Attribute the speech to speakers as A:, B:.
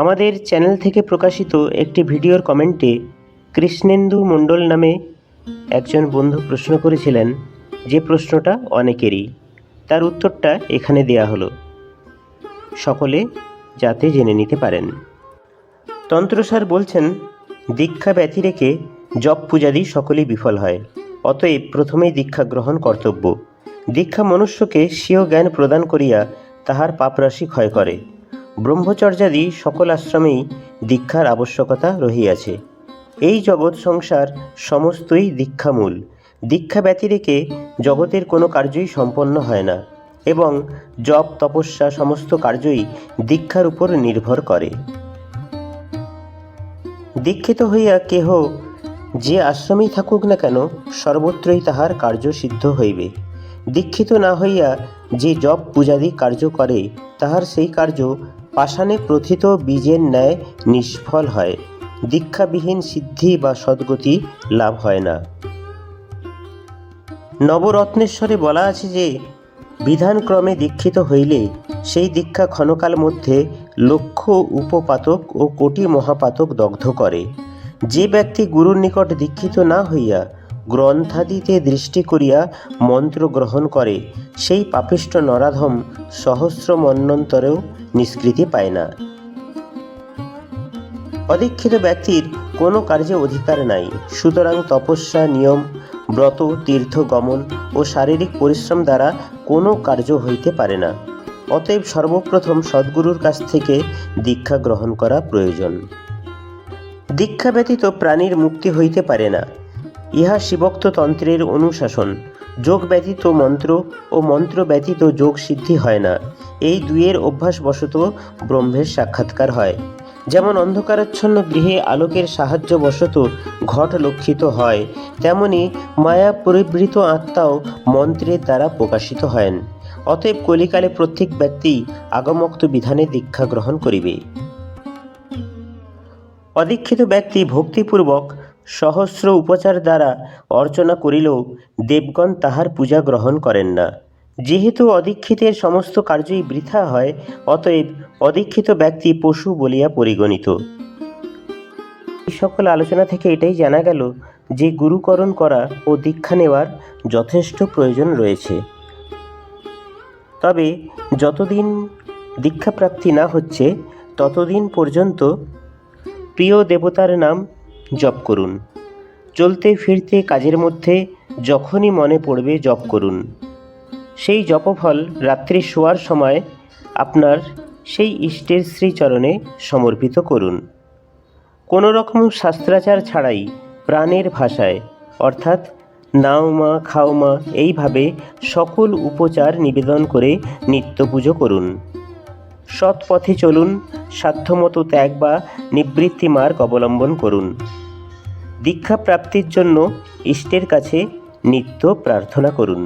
A: আমাদের চ্যানেল থেকে প্রকাশিত একটি ভিডিওর কমেন্টে কৃষ্ণেন্দু মণ্ডল নামে একজন বন্ধু প্রশ্ন করেছিলেন, যে প্রশ্নটা অনেকেরই। তার উত্তরটা এখানে দেয়া হলো। সকলে যাতে জেনে নিতে পারেন। তন্ত্রসার বলছেন, দীক্ষা ব্যতি রেখে জপ পূজাদি সকলেই বিফল হয়। অতএব প্রথমেই দীক্ষা গ্রহণ কর্তব্য। দীক্ষা মনুষ্যকে স্বীয় জ্ঞান প্রদান করিয়া তাহার পাপরাশি ক্ষয় করে। ব্রহ্মচর্যাদি সকল আশ্রমেই দীক্ষার আবশ্যকতা রহিয়াছে। এই জগৎ সংসার সমস্তই দীক্ষামূল। দীক্ষা ব্যতিরেকে জগতের কোনো কার্যই সম্পন্ন হয় না এবং জপ, তপস্যা সমস্ত কার্যই দীক্ষার উপর নির্ভর করে। দীক্ষিত হইয়া কেহ যে আশ্রমেই থাকুক না কেন, সর্বত্রই তাহার কার্য সিদ্ধ হইবে। দীক্ষিত না হইয়া যে জপ, পূজাদি কার্য করে, তাহার সেই কার্য পাষাণে প্রথিত বীজের ন্যায় নিষ্ফল হয়, দীক্ষাবিহীন সিদ্ধি বা সদ্গতি লাভ হয় না। নবরত্নেশ্বরে বলা আছে যে, বিধানক্রমে দীক্ষিত হইলে সেই দীক্ষা ক্ষণকাল মধ্যে লক্ষ উপপাতক ও কোটি মহাপাতক দগ্ধ করে। যে ব্যক্তি গুরুর নিকট দীক্ষিত না হইয়া গ্রন্থাদিতে দৃষ্টি করিয়া মন্ত্র গ্রহণ করে, সেই পাপিষ্ট নরাধম সহস্র মন্বন্তরেও নিষ্কৃতি পায় না। অদীক্ষিত ব্যক্তির কোনো কার্যে অধিকার নাই, সুতরাং তপস্যা, নিয়ম, ব্রত, তীর্থ, গমন ও শারীরিক পরিশ্রম দ্বারা কোনো কার্য হইতে পারে না। অতএব সর্বপ্রথম সদ্গুরুর কাছ থেকে দীক্ষা গ্রহণ করা প্রয়োজন। দীক্ষা ব্যতীত প্রাণীর মুক্তি হইতে পারে না। ইহা শিবক্ত তন্ত্রের অনুশাসন। যোগ ব্যতীত মন্ত্র ও মন্ত্র ব্যতীত যোগ সিদ্ধি হয় না। এই দুইয়ের অভ্যাসবশত ব্রহ্মের সাক্ষাৎকার হয়। যেমন অন্ধকারাচ্ছন্ন গৃহে আলোকের সাহায্যবশত ঘট লক্ষিত হয়, তেমনি মায়া পরিবৃত আত্মাও মন্ত্রের দ্বারা প্রকাশিত হয়। অতএব কলিকালে প্রত্যেক ব্যক্তি আগমোক্ত বিধানে দীক্ষা গ্রহণ করিবে। অদীক্ষিত ব্যক্তি ভক্তিপূর্বক সহস্র উপচার দ্বারা অর্চনা করিলেও দেবগণ তাহার পূজা গ্রহণ করেন না। যেহেতু অদীক্ষিতের সমস্ত কার্যই বৃথা হয়, অতএব অদীক্ষিত ব্যক্তি পশু বলিয়া পরিগণিত। এই সকল আলোচনা থেকে এটাই জানা গেল যে গুরুকরণ করা ও দীক্ষা নেওয়ার যথেষ্ট প্রয়োজন রয়েছে। তবে যতদিন দীক্ষাপ্রাপ্তি না হচ্ছে, ততদিন পর্যন্ত প্রিয় দেবতার নাম জপ করুন। চলতে ফিরতে কাজের মধ্যে যখনই মনে পড়বে জপ করুন। সেই জপফল রাত্রি শোয়ার সময় আপনার সেই ইষ্টের শ্রীচরণে সমর্পিত করুন। কোনো রকম শাস্ত্রাচার ছাড়াই প্রাণের ভাষায়, অর্থাৎ নাও মা, খাও মা, এইভাবে সকল উপচার নিবেদন করে নিত্য পুজো করুন। সৎ পথে চলুন, সাধ্যমতো ত্যাগ বা নিবৃত্তি মার্গ অবলম্বন করুন। দীক্ষা প্রাপ্তির জন্য ইষ্টের কাছে নিত্য প্রার্থনা করুন।